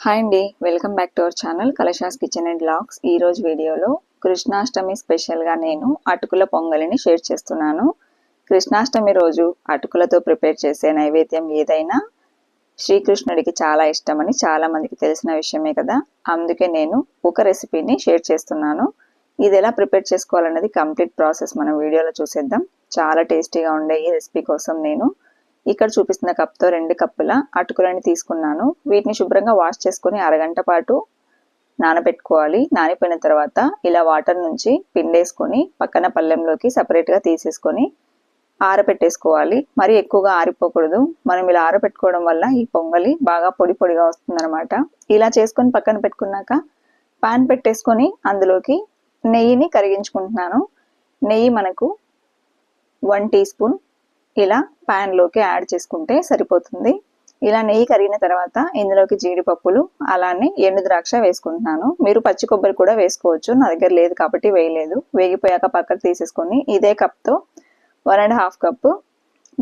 Hi అండి welcome back to our channel Kalasha's kitchen and blogs ఈరోజు వీడియోలో కృష్ణాష్టమి స్పెషల్గా నేను అటుకుల పొంగలిని షేర్ చేస్తున్నాను. కృష్ణాష్టమి రోజు అటుకులతో ప్రిపేర్ చేసే నైవేద్యం ఏదైనా శ్రీకృష్ణుడికి చాలా ఇష్టమని చాలామందికి తెలిసిన విషయమే కదా. అందుకే నేను ఒక రెసిపీని షేర్ చేస్తున్నాను. ఇది ఎలా ప్రిపేర్ చేసుకోవాలన్నది కంప్లీట్ ప్రాసెస్ మనం వీడియోలో చూసేద్దాం. చాలా టేస్టీగా ఉండే ఈ రెసిపీ కోసం నేను ఇక్కడ చూపిస్తున్న కప్తో రెండు కప్పుల అటుకులని తీసుకున్నాను. వీటిని శుభ్రంగా వాష్ చేసుకుని అరగంట పాటు నానబెట్టుకోవాలి. నానిపోయిన తర్వాత ఇలా వాటర్ నుంచి పిండేసుకొని పక్కన పళ్ళెంలోకి సపరేట్గా తీసేసుకొని ఆరబెట్టేసుకోవాలి. మరి ఎక్కువగా ఆరిపోకూడదు. మనం ఇలా ఆరబెట్టుకోవడం వల్ల ఈ పొంగలి బాగా పొడి పొడిగా వస్తుందన్నమాట. ఇలా చేసుకొని పక్కన పెట్టుకున్నాక పాన్ పెట్టేసుకొని అందులోకి నెయ్యిని కరిగించుకుంటున్నాను. నెయ్యి మనకు వన్ టీ స్పూన్ ఇలా ప్యాన్లోకి యాడ్ చేసుకుంటే సరిపోతుంది. ఇలా నెయ్యి కరిగిన తర్వాత ఇందులోకి జీడిపప్పులు అలానే ఎండు ద్రాక్ష వేసుకుంటున్నాను. మీరు పచ్చి కొబ్బరి కూడా వేసుకోవచ్చు. నా దగ్గర లేదు కాబట్టి వేయలేదు. వేగిపోయాక పక్కకు తీసేసుకొని ఇదే కప్తో వన్ అండ్ హాఫ్ కప్పు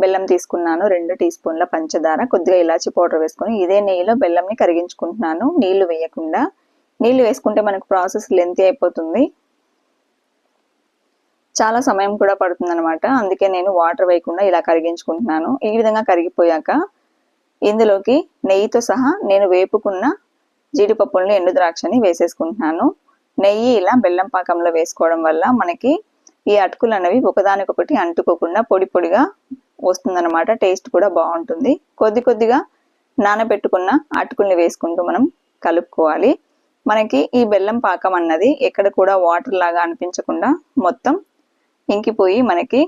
బెల్లం తీసుకున్నాను. రెండు టీ స్పూన్ల పంచదార కొద్దిగా ఇలాచి పౌడర్ వేసుకొని ఇదే నెయ్యిలో బెల్లంని కరిగించుకుంటున్నాను. నీళ్ళు వేయకుండా. నీళ్ళు వేసుకుంటే మనకు ప్రాసెస్ లెంతీ అయిపోతుంది. చాలా సమయం కూడా పడుతుంది అనమాట అందుకే నేను వాటర్ వేయకుండా ఇలా కరిగించుకుంటున్నాను. ఈ విధంగా కరిగిపోయాక ఇందులోకి నెయ్యితో సహా నేను వేపుకున్న జీడిపప్పులను ఎండు ద్రాక్షని వేసేసుకుంటున్నాను. నెయ్యి ఇలా బెల్లం పాకంలో వేసుకోవడం వల్ల మనకి ఈ అటుకులు అనేవి ఒకదానికొకటి అంటుకోకుండా పొడి పొడిగా వస్తుందన్నమాట. టేస్ట్ కూడా బాగుంటుంది. కొద్ది కొద్దిగా నానబెట్టుకున్న అటుకుల్ని వేసుకుంటూ మనం కలుపుకోవాలి. మనకి ఈ బెల్లం పాకం అన్నది ఎక్కడ కూడా వాటర్ లాగా అనిపించకుండా మొత్తం ఇంకిపోయి మనకి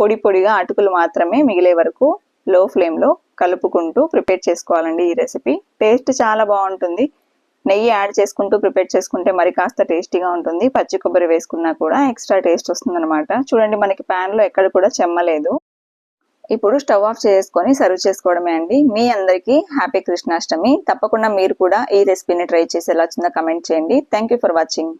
పొడి పొడిగా అటుకులు మాత్రమే మిగిలే వరకు లో ఫ్లేమ్లో కలుపుకుంటూ ప్రిపేర్ చేసుకోవాలండి ఈ రెసిపీ. టేస్ట్ చాలా బాగుంటుంది. నెయ్యి యాడ్ చేసుకుంటూ ప్రిపేర్ చేసుకుంటే మరి కాస్త టేస్టీగా ఉంటుంది. పచ్చి కొబ్బరి వేసుకున్నా కూడా ఎక్స్ట్రా టేస్ట్ వస్తుందన్నమాట. చూడండి మనకి ప్యాన్లో ఎక్కడ కూడా చెమ్మలేదు ఇప్పుడు స్టవ్ ఆఫ్ చేసుకొని సర్వ్ చేసుకోవడమే అండి. మీ అందరికీ హ్యాపీ కృష్ణాష్టమి. తప్పకుండా మీరు కూడా ఈ రెసిపీని ట్రై చేసి ఎలా వచ్చిందో కమెంట్ చేయండి. Thank for watching.